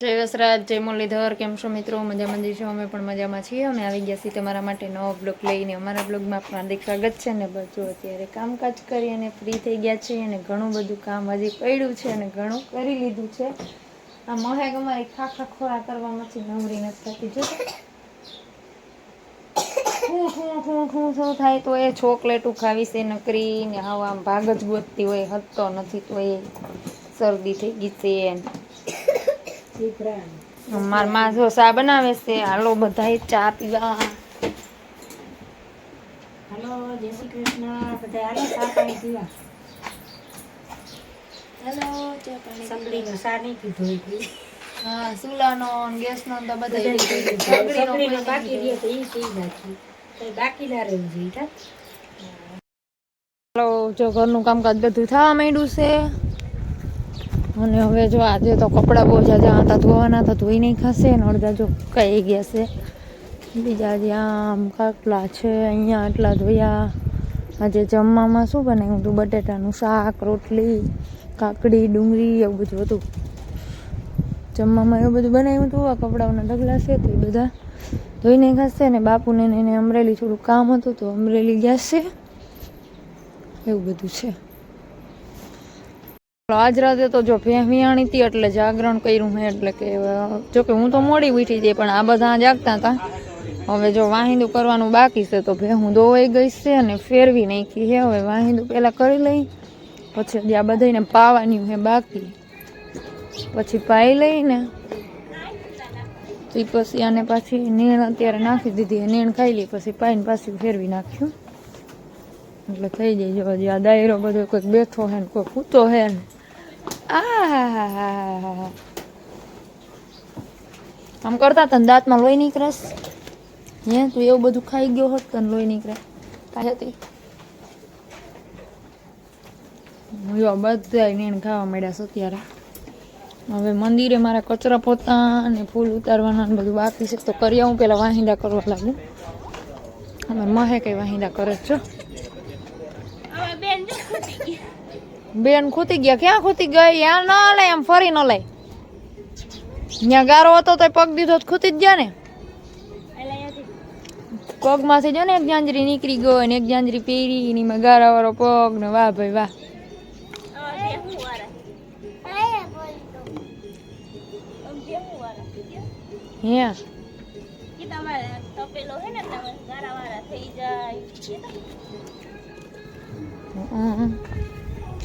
જય વસરાજ, જય મુરલીધર, કેમ છો મિત્રો? મજામાં જઈશું અમે પણ મજામાં છીએ. અમે આવી ગયા છીએ તમારા માટે નવો બ્લોગ લઈને. અમારા બ્લોગમાં પણ હાર્દિક સ્વાગત છે ને બધું અત્યારે કામકાજ કરી અને ફ્રી થઈ ગયા છે અને ઘણું બધું કામ હજી પડ્યું છે અને ઘણું કરી લીધું છે. આ મહેક અમારી ખાખા ખોરા કરવામાંથી નવરી નથી થતી. જો. હું હું હું હું, શું થાય? તો એ ચોકલેટું ખાવી છે નકરી ને આવા ભાગ જ ગોતતી હોય હતો નથી તો એ શરદી થઈ ગઈ છે. મારમાં જો ચા બનાવે છે હાલો બધા ચા પીવા. હાલો જય શ્રી કૃષ્ણ બધા હાલો ચા પાણી પીવા. હેલો ચા પાણી સપડીનો સા નહીં પીધો હા સુલાનો ગેસનો તો બધા સપડીનો બાકી રહે તો એ પી નાખી કઈ બાકી ના રહેવું જોઈએ હાલો જો ઘરનું કામકાજ બધું થવા માંડ્યું છે. અને હવે જો આજે તો કપડાં બહુ જાજા હતા ધોવાના હતા ધોઈ નહીં ખાશે ને અડધા જો કહી ગયા છે. બીજા જ્યાં કાટલા છે, અહીંયા આટલા ધોયા. આજે જમવામાં શું બનાવ્યું હતું? બટેટાનું શાક, રોટલી, કાકડી, ડુંગળી, એવું બધું હતું. જમવામાં એવું બધું બનાવ્યું હતું, આ કપડાઓના ઢગલા છે તો એ બધા ધોઈને ખાશે ને બાપુને એને અમરેલી થોડું કામ હતું તો અમરેલી ગયા છે. એવું બધું છે. આજ રાતે તો જો ભેં વિયાણી હતી એટલે જાગરણ કર્યું મેં, એટલે કે જો કે હું તો મોડી ઉઠી જઈ પણ આ બધા જાગતા હતા હવે જો વાહિંદુ કરવાનું બાકી છે, તો ભે હું દોવાઈ ગઈ છે અને ફેરવી નાખી છે. હવે વાહિંદુ પહેલાં કરી લઈ, પછી આ બધાને પાવાની છે બાકી. પછી પાઈ લઈને તો પછી આને પાછી નીણ અત્યારે નાખી દીધી નીણ ખાઈ લઈ, પછી પાઈને પાછી ફેરવી નાખ્યું. એટલે થઈ જાય, જો આ દાયરો બધો કોઈક બેઠો હે ને કોઈ કૂતો હે ને. આ આમ કરતા તને દાંતમાં લોહી નીકળેસ હે? તું એવું બધું ખાઈ ગયો હોત તને લોહી નીકળે. પાસેથી જો બધા નીણ ખાવા મળ્યા છે અત્યારે. હવે મંદિરે મારા કચરા પોતા અને ફૂલ ઉતારવાના બધું બાકી છે. તો કરી આવું પેલા વાહિંદા કરવા લાગુ. અમે મહે કઈ વાહિંદા કરે જ છો બેન ખૂતી ગયા. ક્યાં ખૂતી ગઈ યા ન લે એમ ફરી ન લઈ ત્યાં ગારો હતો તો પગ દીધો ખૂતી જ ગયા ને. પગમાંથી જો ને એક જાંજરી નીકળી ગયો ને એક જાંજરી પહેરી ને એમાં ગારા વાળો પગ ને વાહ ભાઈ વાહ. હે? હમ. સોનભાઈ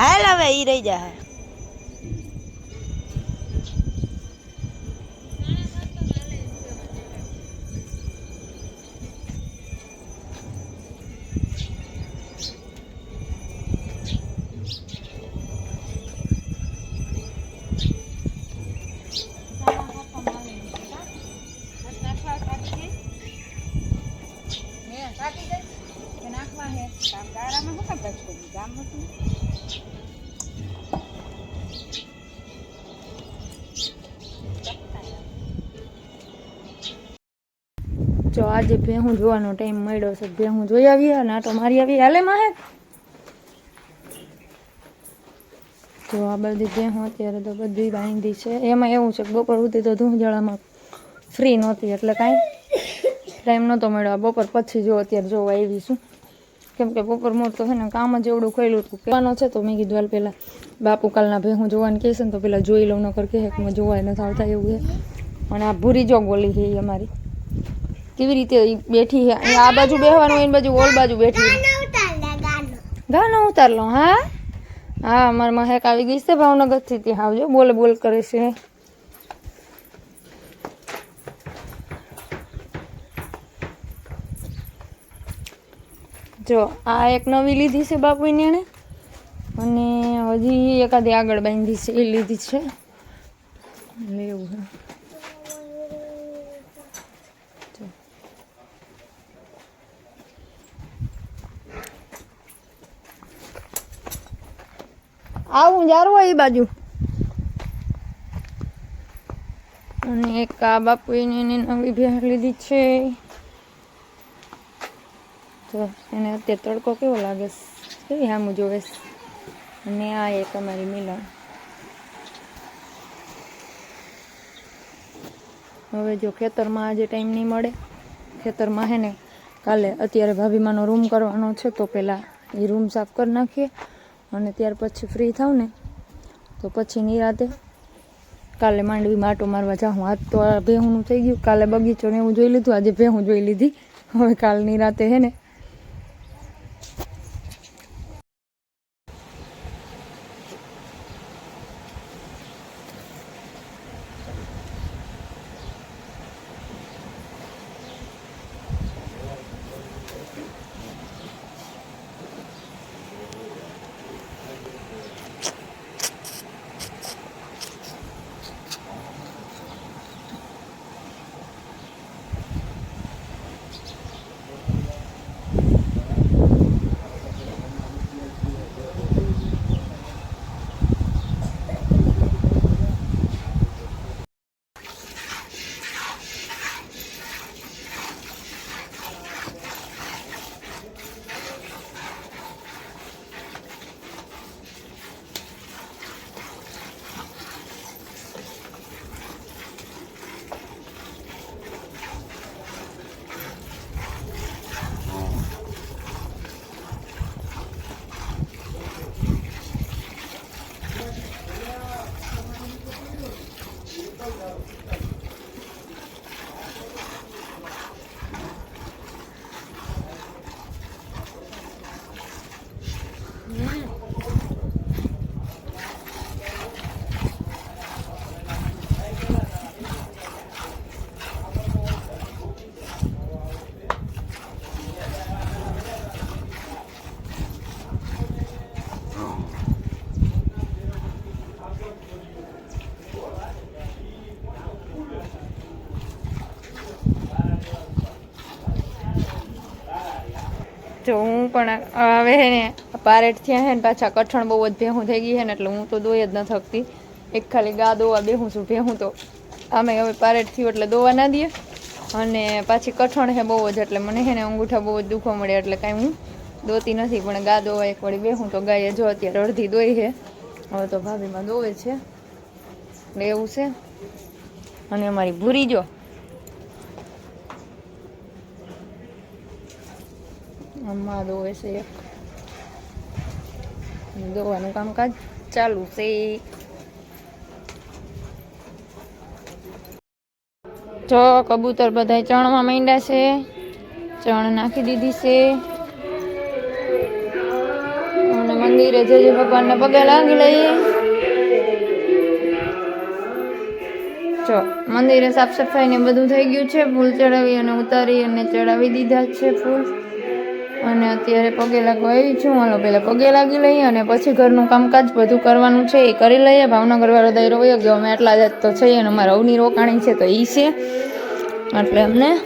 હાલ હવે એ રહી જાય આજે ભેહું જોવાનો ટાઈમ મળ્યો છે. ભેહું જોઈ આવીએ અને આટો મારી આવીએ હાલે માહે. જો આ બધી ભેહું અત્યારે તો બધી બાંધી છે. એમાં એવું છે કે બપોર સુધી તો ધૂંજાળામાં ફ્રી નહોતી એટલે કાંઈ ટાઈમ નહોતો મળ્યો. આ બપોર પછી જો અત્યારે જોવા આવી છું. કેમ કે બપોર મોર તો છે ને કામ જ એવડું ખોયલું હતું. કહેવાનો છે તો મેં કીધું હાલ પહેલાં બાપુ કાલના ભેહું જોવાનું કહેશે ને તો પહેલાં જોઈ લઉં, નકર કહે કે જોવાય, નથી આવતા એવું છે અને આ ભૂરી જો ગોલી છે અમારી. કેવી રીતે ઈ બેઠી છે? અહીં આ બાજુ બેહવાનું હોય એની બાજુ ઓલ બાજુ બેઠી છે. ગાનો ઉતાર લો હા? હા અમારા મહેક આવી ગઈ છે ભાવનગરથી. ત્યાં આવજો બોલ બોલ કરે છે. જો આ એક નવી લીધી છે બાપુની એણે અને હજી એકાદી આગળ બાંધી છે એ લીધી છે. લેવું આવું જારું હોય એ બાજુ. અને એક આ બાપુ એને નવી ભેળ લીધી છે. તો એને અત્યારે તડકો કેવો લાગે? કેવી સામું જોવે અને આ એક અમારી મિલન. હવે જો ખેતરમાં આજે ટાઈમ નહીં મળે. ખેતરમાં હે ને કાલે અત્યારે ભાભીમાનો રૂમ કરવાનો છે, તો પહેલાં એ રૂમ સાફ કરી નાખીએ. અને ત્યાર પછી ફ્રી થાવ ને, તો પછી નિરાતે કાલે માંડવી માટો મારવા જાઉં. આજ તો ભેહુંનું થઈ ગયું. કાલે બગીચો ને એવું જોઈ લીધું, આજે ભેહું જોઈ લીધી. હવે કાલની રાતે હે ને જો હું પણ હવે હે ને પારેટ થયા હે ને, પાછા કઠણ બહુ જ ભેહું થઈ ગઈ હે ને, એટલે હું તો દોઈ જ ન થકતી. એક ખાલી ગા દોવા બેહું છું, ભેહું તો. આમે હવે પારેટ થયું એટલે દોવા ના દઈએ. અને પાછી કઠણ છે બહુ જ, એટલે મને હે ને અંગૂઠા બહુ જ દુખો મળે એટલે કાંઈ હું દોતી નથી, પણ ગા દોવા એક વળી બેહું તો ગાયે જો અત્યારે અડધી દોઈ હે. હવે તો ભાભીમાં દોવે છે. એટલે એવું છે. અને અમારી ભૂરી જો. અમ્મા દોવે છે દોવાનું કામકાજ ચાલુ છે. જો કબૂતર બધા ચણમાં માંડ્યા છે. ચણ નાખી દીધી છે. અને મંદિરે જજે ભગવાનને પગે લાગી લઈએ જો, મંદિરે સાફ સફાઈ ને બધું થઈ ગયું છે. ફૂલ ચડાવી અને ઉતારી અને ચડાવી દીધા છે ફૂલ. અને અત્યારે પગે લાગવા આવી છું. હાલો, પહેલાં પગે લાગી લઈએ અને પછી ઘરનું કામકાજ બધું કરવાનું છે, એ કરી લઈએ. ભાવનગરવાળો દાયરો વયો ગયો અમે એટલા જ તો છે, અને અમારા અવની રોકાણી છે, તો એ છે. એટલે અમને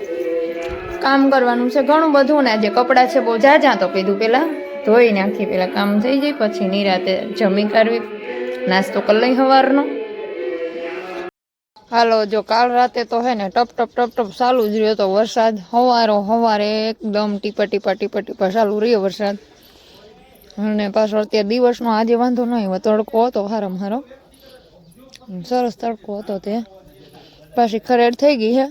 કામ કરવાનું છે, ઘણું બધું. ને આજે કપડાં છે, બહુ જાજા તો કીધું પહેલાં ધોઈ નાખી પહેલાં કામ થઈ જાય પછી નિરાતે જમી કરવી, નાસ્તો કરી લઈ સવારનો હાલો, જો કાલ રાતે તો હે ને ટપ ટપ ટપ ટપ ચાલુ જ રહ્યો તો વરસાદ. હવારો, હવારે એકદમ ટીપા ટીપા ટીપા ટીપા ચાલુ રહ્યો વરસાદ. અને પાછો અત્યારે દિવસનો આજે વાંધો નહીં હોય તડકો હતો હારમ હારો. સરસ તડકો હતો તે. પાછી ખરેડ થઈ ગઈ હે.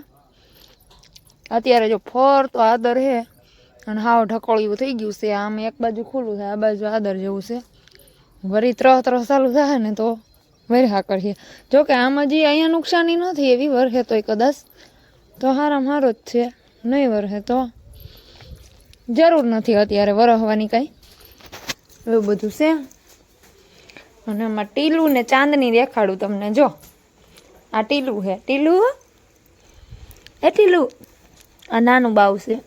અત્યારે જો ફર તો આદર હે અને હાવ ઢકોળિયું થઈ ગયું છે. આમ એક બાજુ ખુલ્લું થાય, આ બાજુ આદર જેવું છે. વરી ત્રહ ત્રહ ચાલુ થાય ને તો વરહા કરીએ જો કે આમાં જે અહીંયા નુકસાની નથી, એવી વરહે તોય કદાચ. તો હારામ હારો જ છે. નહીં વરહે તો. જરૂર નથી અત્યારે વરહવાની કાંઈ. એવું બધું છે. અને આમાં ટીલું ને ચાંદની દેખાડું તમને, જો. આ ટીલું છે ટીલું? એ ટીલું? આ નાનું બાવ છે.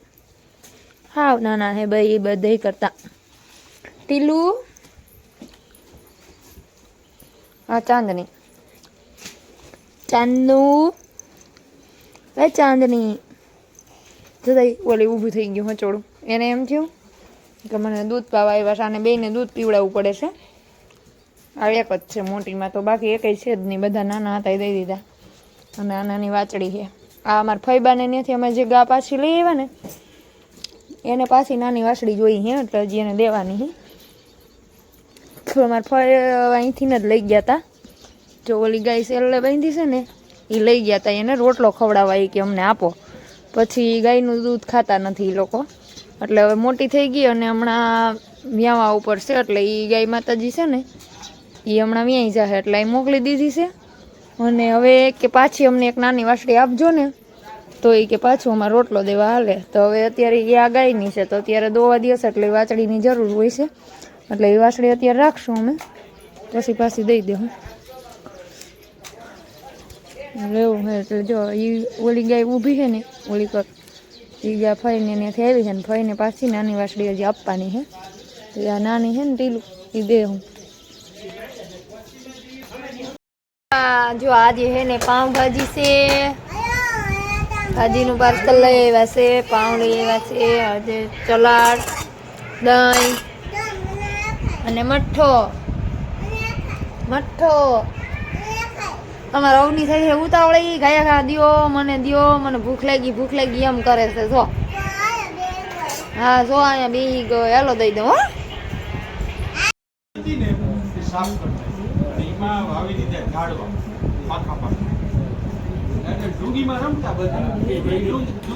હાવ નાના હે ભાઈ એ બધા કરતા. ટીલું? આ ચાંદની ચાંદનું એ ચાંદની જુદાઈ ઓલી ઊભું થઈ ગયું હચોડું એને એમ થયું કે મને દૂધ પાવા આવ્યા છે અને બેયને દૂધ પીવડાવવું પડે છે આ એક જ છે મોટીમાં તો બાકી એકેય છે જ નહીં બધા નાના હતા એ દઈ દીધા અને આ નાની વાચડી છે આ અમારા ફૈબાને ત્યાંથી અમે જે ગા પાછી લઈ આવ્યા ને એને પાછી નાની વાસળી જોઈ હે એટલે હજી એને દેવાની હે તો અમારા ફઈ અહીંથી જ લઈ ગયા હતા જો ઓલી ગાય સેલે બાંધી છે ને એ લઈ ગયા હતા એને રોટલો ખવડાવવા એ કે અમને આપો પછી ગાયનું દૂધ ખાતા નથી એ લોકો એટલે હવે મોટી થઈ ગઈ અને હમણાં વ્યાવા ઉપર છે એટલે એ ગાય માતાજી છે ને એ હમણાં વ્યાઈ જશે એટલે એ મોકલી દીધી છે અને હવે કે પાછી અમને એક નાની વાસળી આપજો ને તો એ કે પાછું અમારે રોટલો દેવા હાલે તો હવે અત્યારે એ આ ગાયની છે તો અત્યારે દોવા દિવસ એટલે વાછડીની જરૂર હોય છે એટલે એ વાસળી અત્યારે રાખશું અમે. પછી પાછી દઈ દેવું એટલે એવું એટલે જો એ ઓલી ગાય ઊભી છે ને, ઓલી પર એ ગાય ફઈને ત્યાંથી આવી છે ને ફઈને પાછી નાની વાસળી હજી આપવાની છે તો આ નાની છે ને ટીલું એ દે હું. જો આજે હે ને પાઉંભાજી છે. ભાજીનું પાર્સલ લઈ આવ્યા છે પાઉં લઈ આવ્યા છે, આજે ચલાડ, દહીં અને મઠ્ઠો. મઠ્ઠો. અમારા અવની સાથે ઉતાવળી ગયા ખા, દિયો મને દિયો મને ભૂખ લાગી ભૂખ લાગી. એમ કરે છે, જો. હા, જો અહીંયા બેહી ગયો. હેલો દઈ દઉં, હો. ડુંગીમાં રમતા બધા